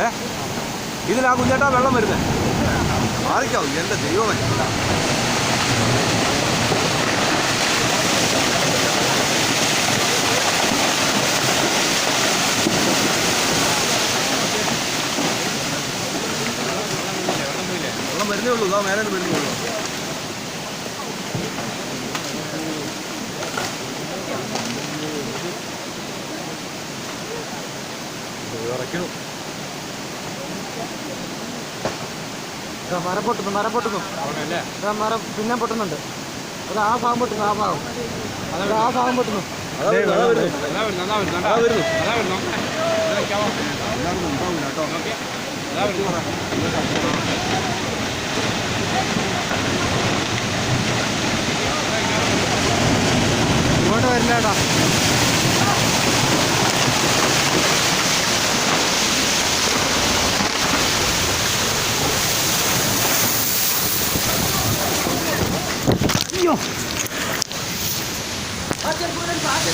ഏ? ഇതിലാ കുഞ്ഞേട്ടാ വെള്ളം വരുന്നത് മാറിക്കാവും എന്റെ ദൈവമേ. വെള്ളം വരുന്നേ ഉള്ളൂ ഇതാ മേലെ വരുന്നേ ഉള്ളൂ. മരം പൊട്ടുന്നു മരം പൊട്ടുന്നു. മരം പിന്നെ പൊട്ടുന്നുണ്ട്. അത് ആ ഭാഗം പൊട്ടുന്നു ആ ഭാഗം. അത് ആ ഭാഗം പൊട്ടുന്നു. ഇങ്ങോട്ട് വരില്ല അതാ വരുന്നു. അതാ വരുന്നു. എല്ലാവരും ഉണ്ടാവില്ല കേട്ടോ ഇങ്ങോട്ട് വരില്ലേടാ